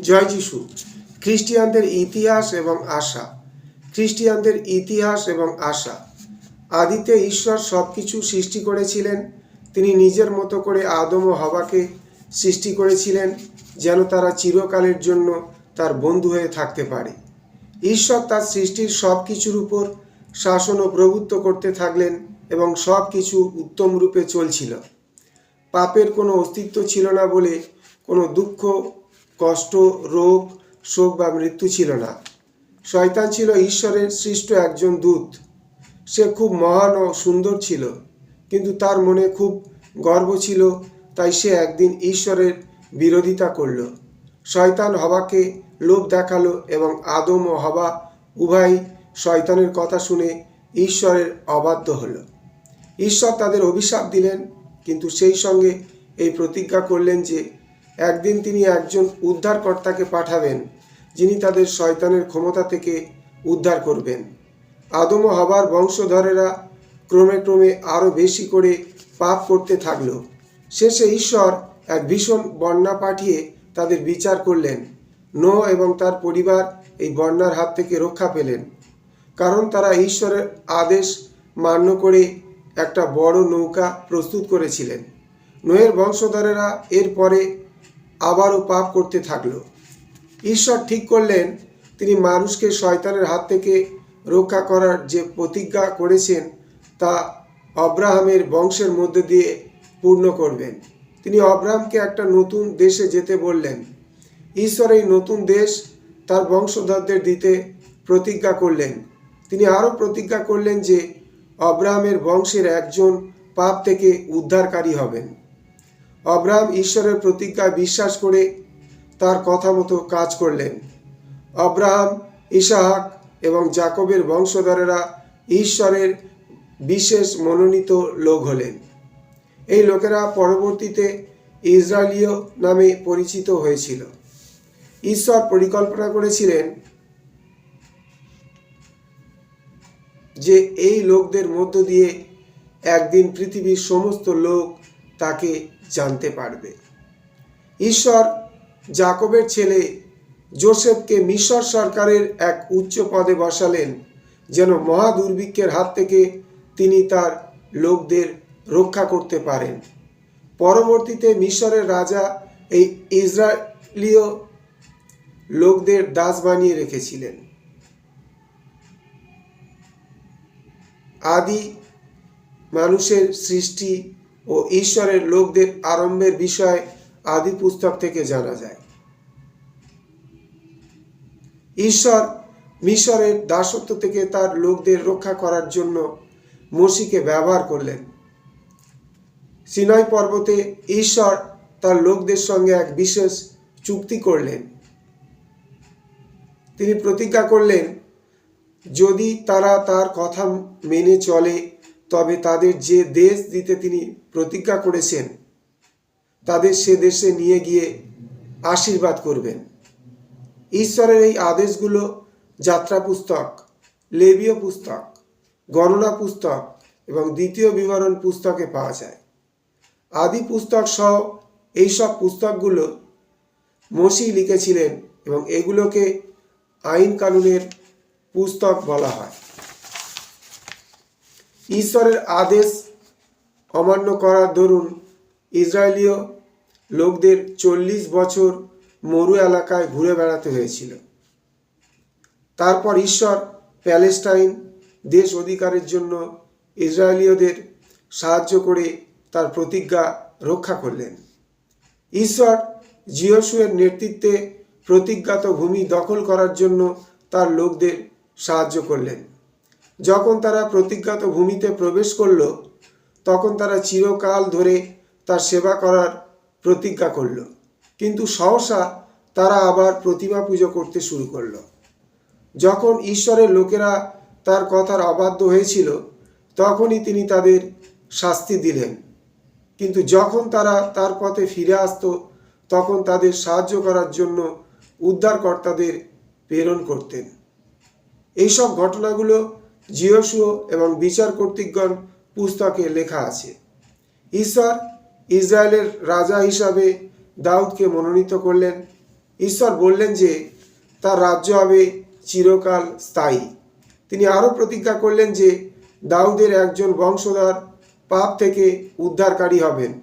জয় যিশু, খ্রিস্টিয়ানদের ইতিহাস এবং আশা, খ্রিস্টিয়ানদের ইতিহাস এবং আশা। আদিতে ঈশ্বর সব কিছু সৃষ্টি করেছিলেন, তিনি নিজের মতো করে আদম ও হবাকে সৃষ্টি করেছিলেন, যেন তারা চিরকালের জন্য তার বন্ধু হয়ে থাকতে পারে। ঈশ্বর তার সৃষ্টির সব কিছুর উপর শাসন ও প্রভুত্ব করতে থাকলেন এবং সব কিছু উত্তম রূপে চলছিল। পাপের কোনো অস্তিত্ব ছিল না বলে কোনো দুঃখ কষ্ট, রোগ, শোক বা মৃত্যু ছিল না। শয়তান ছিল ঈশ্বরের সৃষ্ট একজন দূত। সে খুব মহান ও সুন্দর ছিল, কিন্তু তার মনে খুব গর্ব ছিল, তাই সে একদিন ঈশ্বরের বিরোধিতা করল। শয়তান হবাকে লোভ দেখাল এবং আদম ও হবা উভয় শয়তানের কথা শুনে ঈশ্বরের অবাধ্য হল। ঈশ্বর তাদের অভিশাপ দিলেন, কিন্তু সেই সঙ্গে এই প্রতিজ্ঞা করলেন যে একদিন তিনি একজন উদ্ধারকর্তাকে পাঠাবেন, যিনি তাদের শয়তানের ক্ষমতা থেকে উদ্ধার করবেন। আদম হবার বংশধরেরা ক্রমে ক্রমে আরও বেশি করে পাপ করতে থাকল। শেষে ঈশ্বর এক ভীষণ বন্যা পাঠিয়ে তাদের বিচার করলেন। নো এবং তার পরিবার এই বন্যার হাত থেকে রক্ষা পেলেন। কারণ তারা ঈশ্বরের আদেশ মান্য করে একটা বড় নৌকা প্রস্তুত করেছিলেন। নোয়ের বংশধরেরা এরপরে আবারও পাপ করতে থাকল। ঈশ্বর ঠিক করলেন, তিনি মানুষকে শয়তানের হাত থেকে রক্ষা করার যে প্রতিজ্ঞা করেছেন, তা অব্রাহামের বংশের মধ্যে দিয়ে পূর্ণ করবেন। তিনি অব্রাহামকে একটা নতুন দেশে যেতে বললেন। ঈশ্বর এই নতুন দেশ তার বংশধরদের দিতে প্রতিজ্ঞা করলেন। তিনি আরও প্রতিজ্ঞা করলেন যে অব্রাহামের বংশের একজন পাপ থেকে উদ্ধারকারী হবেন। অব্রাহাম ঈশ্বরের প্রতিজ্ঞায় বিশ্বাস করে তার কথা মতো কাজ করলেন। অব্রাহাম, ইসাহাক এবং জাকবের বংশধরেরা ঈশ্বরের বিশেষ মনোনীত লোক হলেন। এই লোকেরা পরবর্তীতে ইসরায়েলীয় নামে পরিচিত হয়েছিল। ঈশ্বর পরিকল্পনা করেছিলেন যে এই লোকদের মধ্য দিয়ে একদিন পৃথিবীর সমস্ত লোক তাকে জানতে পারবে। ঈশ্বর জাকবের ছেলে জোসেফকে মিশর সরকারের এক উচ্চ পদে বসালেন, যেন মহা দুর্ভিক্ষের হাত থেকে তিনি তার লোকদের রক্ষা করতে পারেন। পরবর্তীতে মিশরের রাজা এই ইসরায়েলীয় লোকদের দাস বানিয়ে রেখেছিলেন। আদি মানুষের সৃষ্টি ও ঈশ্বরের লোকদের আরম্ভের বিষয় আদি পুস্তক থেকে জানা যায়। ঈশ্বর মিশরের দাসত্ব থেকে তার লোকদের রক্ষা করার জন্য মসিকে ব্যবহার করলেন। সিনয় পর্বতে ঈশ্বর তার লোকদের সঙ্গে এক বিশেষ চুক্তি করলেন। তিনি প্রতিজ্ঞা করলেন, যদি তারা তার কথা মেনে চলে তবে তাদের যে দেশ দিতে তিনি প্রতিজ্ঞা করেছেন, তাদের সে দেশে নিয়ে গিয়ে আশীর্বাদ করবেন। ঈশ্বরের এই আদেশগুলো যাত্রা পুস্তক, লেবীয় পুস্তক, গণনা পুস্তক এবং দ্বিতীয় বিবরণ পুস্তকে পাওয়া যায়। আদি পুস্তক সহ এইসব পুস্তকগুলো মসি লিখেছিলেন এবং এগুলোকে আইন কানুনের পুস্তক বলা হয়। ঈশ্বরের আদেশ অমান্য করার দরুন ইসরায়েলীয় লোকদের চল্লিশ বছর মরু এলাকায় ঘুরে বেড়াতে হয়েছিল। তারপর ঈশ্বর প্যালেস্টাইন দেশ অধিকারের জন্য ইসরায়েলীয়দের সাহায্য করে তার প্রতিজ্ঞা রক্ষা করলেন। ঈশ্বর জিওসুয়ের নেতৃত্বে প্রতিজ্ঞাত ভূমি দখল করার জন্য তার লোকদের সাহায্য করলেন। যখন তারা প্রতিজ্ঞাত ভূমিতে প্রবেশ করল, তখন তারা চিরকাল ধরে তার সেবা করার প্রতিজ্ঞা করল। কিন্তু সহসা তারা আবার প্রতিমা পুজো করতে শুরু করল। যখন ঈশ্বরের লোকেরা তার কথার অবাধ্য হয়েছিল, তখনই তিনি তাদের শাস্তি দিলেন। কিন্তু যখন তারা তার পথে ফিরে আসতো, তখন তাদের সাহায্য করার জন্য উদ্ধারকর্তাদের প্রেরণ করতেন। এইসব ঘটনাগুলো জিওসুও এবং বিচার কর্তৃকগণ পুস্তকে লেখা আছে। ঈশ্বর ইসরায়েলের রাজা হিসাবে দাউদকে মনোনীত করলেন। ঈশ্বর বললেন যে, তার রাজ্য হবে চিরকাল স্থায়ী। তিনি আরও প্রতিজ্ঞা করলেন যে, দাউদের একজন বংশধর পাপ থেকে উদ্ধারকারী হবেন।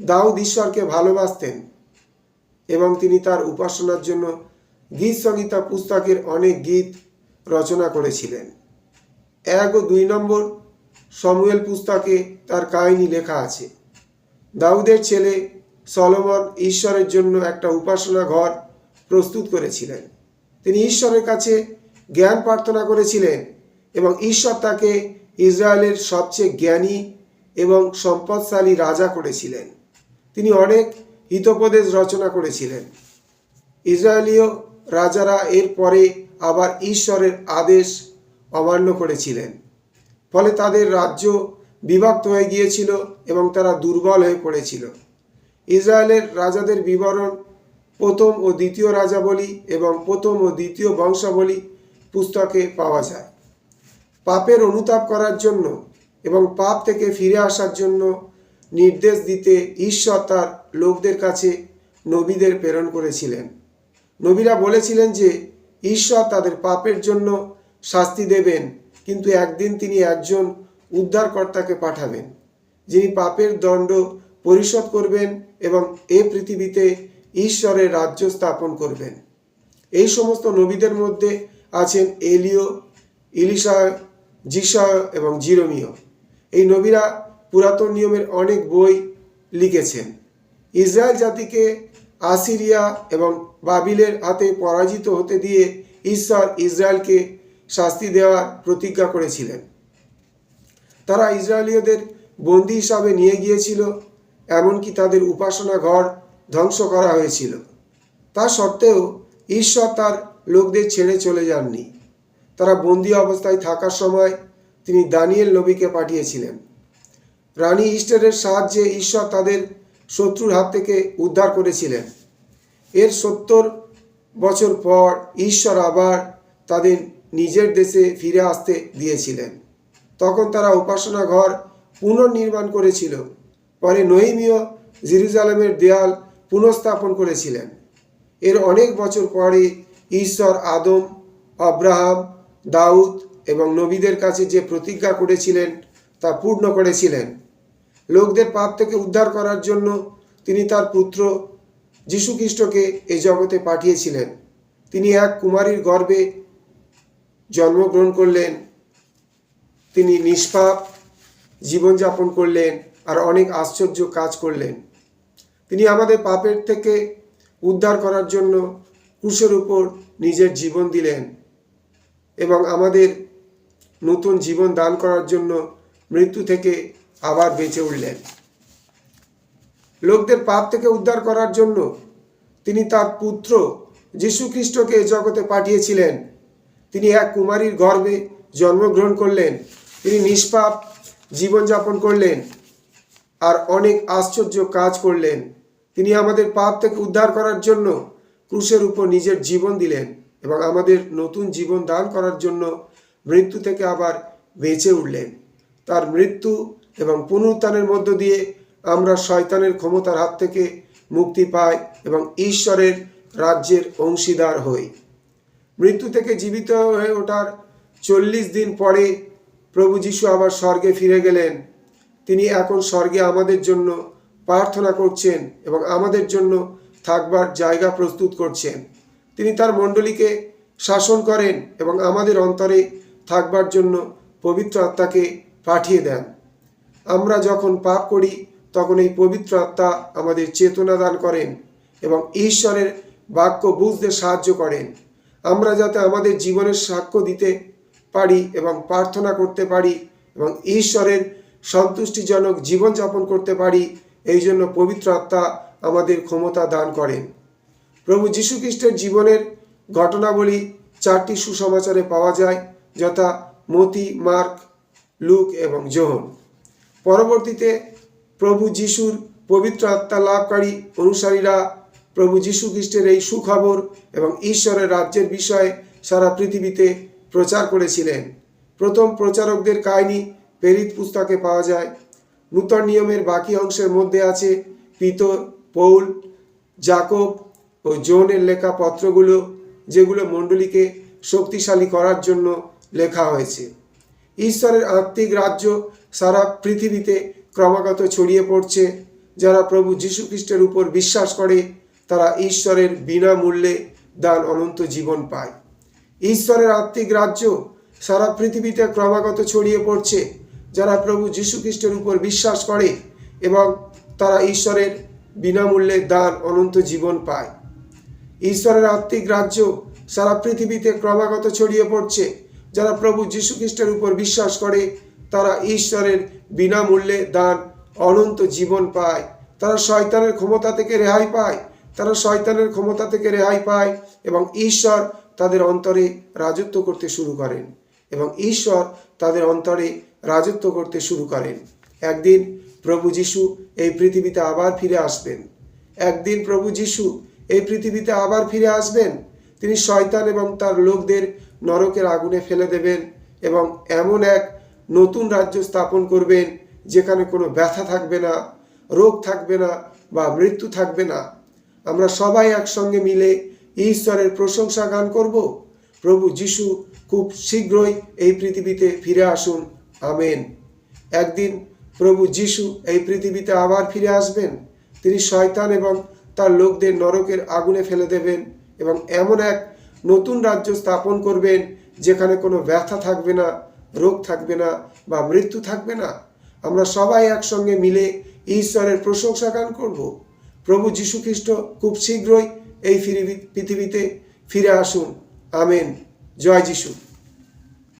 দাউদ ঈশ্বরকে ভালোবাসতেন এবং তিনি তার উপাসনার জন্য গীত সংহিতা পুস্তকের অনেক গীত রচনা করেছিলেন। এক ও দুই নম্বর সমুয়েল পুস্তকে তার কাহিনী লেখা আছে। দাউদের ছেলে সলোমন ঈশ্বরের জন্য একটা উপাসনা ঘর প্রস্তুত করেছিলেন। তিনি ঈশ্বরের কাছে জ্ঞান প্রার্থনা করেছিলেন এবং ঈশ্বর তাকে ইসরায়েলের সবচেয়ে জ্ঞানী এবং সম্পদশালী রাজা করেছিলেন। তিনি অনেক হিতোপদেশ রচনা করেছিলেন। ইসরায়েলীয় রাজারা এর পরে আবার ঈশ্বরের আদেশ অমান্য করেছিলেন। ফলে তাদের রাজ্য বিভক্ত হয়ে গিয়েছিল এবং তারা দুর্বল হয়ে পড়েছিল। ইসরায়েলের রাজাদের বিবরণ প্রথম ও দ্বিতীয় রাজাবলী এবং প্রথম ও দ্বিতীয় বংশাবলী পুস্তকে পাওয়া যায়। পাপের অনুতাপ করার জন্য এবং পাপ থেকে ফিরে আসার জন্য নির্দেশ দিতে ঈশ্বর তার লোকদের কাছে নবীদের প্রেরণ করেছিলেন। নবীরা বলেছিলেন যে, ঈশ্বর তাদের পাপের জন্য শাস্তি দেবেন, কিন্তু একদিন তিনি একজন উদ্ধারকর্তাকে পাঠাবেন, যিনি পাপের দণ্ড পরিশোধ করবেন এবং এ পৃথিবীতে ঈশ্বরের রাজ্য স্থাপন করবেন। এই সমস্ত নবীদের মধ্যে আছেন এলিও, ইলিশা জিসয় এবং জিরোমিও। এই নবীরা পুরাতন নিয়মের অনেক বই লিখেছেন। ইসরায়েল জাতিকে আসিরিয়া এবং বাবিলের হাতে পরাজিত হতে দিয়ে ঈশ্বর ইসরায়েলকে শাস্তি দেওয়ার প্রতিজ্ঞা করেছিলেন। তারা ইসরায়েলীয়দের বন্দি হিসাবে নিয়ে গিয়েছিল, এমনকি তাদের উপাসনা ঘর ধ্বংস করা হয়েছিল। তা সত্ত্বেও ঈশ্বর তার লোকদের ছেড়ে চলে যাননি। তারা বন্দি অবস্থায় থাকার সময় তিনি দানিয়েল নবীকে পাঠিয়েছিলেন। রানী ইস্টারের সাহায্যে ঈশ্বর তাদের শত্রুর হাত থেকে উদ্ধার করেছিলেন। এর সত্তর বছর পর ঈশ্বর আবার তাদের নিজের দেশে ফিরে আসতে দিয়েছিলেন। তখন তারা উপাসনা ঘর পুনর্নির্মাণ করেছিল। পরে নহিমীয় জেরুজালেমের দেয়াল পুনঃস্থাপন করেছিলেন। এর অনেক বছর পরে ঈশ্বর আদম, আব্রাহাম, দাউদ এবং নবীদের কাছে যে প্রতিজ্ঞা করেছিলেন তা পূর্ণ করেছিলেন। লোকদের পাপ থেকে উদ্ধার করার জন্য তিনি তার পুত্র যীশুখ্রিস্টকে এই জগতে পাঠিয়েছিলেন। তিনি এক কুমারীর গর্ভে জন্মগ্রহণ করলেন, তিনি নিষ্পাপ, জীবনযাপন করলেন আর অনেক আশ্চর্য কাজ করলেন। তিনি আমাদের পাপের থেকে উদ্ধার করার জন্য ক্রুশের উপর নিজের জীবন দিলেন এবং আমাদের নতুন জীবন দান করার জন্য মৃত্যু থেকে আবার বেঁচে উঠলেন। লোকদের পাপ থেকে উদ্ধার করার জন্য তিনি তার পুত্র যীশু খ্রিস্টকে জগতে পাঠিয়েছিলেন। তিনি এক কুমারীর গর্ভে জন্মগ্রহণ করলেন। তিনি নিষ্পাপ জীবনযাপন করলেন আর অনেক আশ্চর্য কাজ করলেন। তিনি আমাদের পাপ থেকে উদ্ধার করার জন্য ক্রুশের উপর নিজের জীবন দিলেন এবং আমাদের নতুন জীবন দান করার জন্য মৃত্যু থেকে আবার বেঁচে উঠলেন। তার মৃত্যু এবং পুনরুত্থানের মধ্য দিয়ে আমরা শয়তানের ক্ষমতার হাত থেকে মুক্তি পাই এবং ঈশ্বরের রাজ্যের অংশীদার হই। মৃত্যু থেকে জীবিত হয়ে ওঠার চল্লিশ দিন পরে প্রভু যিশু আবার স্বর্গে ফিরে গেলেন। তিনি এখন স্বর্গে আমাদের জন্য প্রার্থনা করছেন এবং আমাদের জন্য থাকবার জায়গা প্রস্তুত করছেন। তিনি তার মণ্ডলীকে শাসন করেন এবং আমাদের অন্তরে থাকবার জন্য পবিত্র আত্মাকে পাঠিয়ে দেন। আমরা যখন পাপ করি, তখন এই পবিত্র আত্মা আমাদের চেতনা দান করেন এবং ঈশ্বরের বাক্য বুঝতে সাহায্য করেন। আমরা যাতে আমাদের জীবনের সাক্ষ্য দিতে পারি এবং প্রার্থনা করতে পারি এবং ঈশ্বরের সন্তুষ্টিজনক জীবনযাপন করতে পারি, এই জন্য পবিত্র আত্মা আমাদের ক্ষমতা দান করেন। প্রভু যীশুখ্রিস্টের জীবনের ঘটনাবলী চারটি সুসমাচারে পাওয়া যায়, যথা মতি, মার্ক, লুক এবং জোহন পরবর্তীতে প্রভু যিশুর পবিত্র আত্মা লাভকারী অনুসারীরা প্রভু যীশু খ্রিস্টের এই সুখবর এবং ঈশ্বরের রাজ্যের বিষয়ে সারা পৃথিবীতে প্রচার করেছিলেন। প্রথম প্রচারকদের কাহিনী প্রেরিত পুস্তকে পাওয়া যায়। নূতন নিয়মের বাকি অংশের মধ্যে আছে পিতর, পৌল জাকব ও জোনের লেখা পত্রগুলো, যেগুলো মণ্ডলীকে শক্তিশালী করার জন্য লেখা হয়েছে। ঈশ্বরের আত্মিক রাজ্য সারা পৃথিবীতে ক্রমাগত ছড়িয়ে পড়ছে, যারা প্রভু যীশু খ্রিস্টের উপর বিশ্বাস করে তারা ঈশ্বরের বিনামূল্যে দান অনন্ত জীবন পায়। ঈশ্বরের আত্মিক রাজ্য সারা পৃথিবীতে ক্রমাগত ছড়িয়ে পড়ছে, যারা প্রভু যীশু খ্রিস্টের উপর বিশ্বাস করে এবং তারা ঈশ্বরের বিনামূল্যে দান অনন্ত জীবন পায়। ঈশ্বরের আত্মিক রাজ্য সারা পৃথিবীতে ক্রমাগত ছড়িয়ে পড়ছে, যারা প্রভু যীশু খ্রিস্টের উপর বিশ্বাস করে, তারা ঈশ্বরের বিনামূল্যে দান অনন্ত জীবন পায়। তারা শয়তানের ক্ষমতা থেকে রেহাই পায় তারা শয়তানের ক্ষমতা থেকে রেহাই পায় এবং ঈশ্বর তাদের অন্তরে রাজত্ব করতে শুরু করেন এবং ঈশ্বর তাদের অন্তরে রাজত্ব করতে শুরু করেন। একদিন প্রভু যিশু এই পৃথিবীতে আবার ফিরে আসবেন। একদিন প্রভু যিশু এই পৃথিবীতে আবার ফিরে আসবেন। তিনি শয়তান এবং তার লোকদের নরকের আগুনে ফেলে দেবেন এবং এমন এক নতুন রাজ্য স্থাপন করবেন যেখানে কোনো ব্যথা থাকবে না, রোগ থাকবে না বা মৃত্যু থাকবে না। আমরা সবাই একসঙ্গে মিলে ঈশ্বরের প্রশংসা গান করব। প্রভু যিশু খুব শীঘ্রই এই পৃথিবীতে ফিরে আসুন। আমেন। একদিন প্রভু যিশু এই পৃথিবীতে আবার ফিরে আসবেন। তিনি শয়তান এবং তার লোকদের নরকের আগুনে ফেলে দেবেন এবং এমন এক নতুন রাজ্য স্থাপন করবেন যেখানে কোনো ব্যথা থাকবে না, রোগ থাকবে না বা মৃত্যু থাকবে না। আমরা সবাই একসঙ্গে মিলে ঈশ্বরের প্রশংসা গান করব। প্রভু যীশু খ্রিস্ট খুব শীঘ্রই এই পৃথিবীতে ফিরে আসুন। আমেন। জয় যিশু।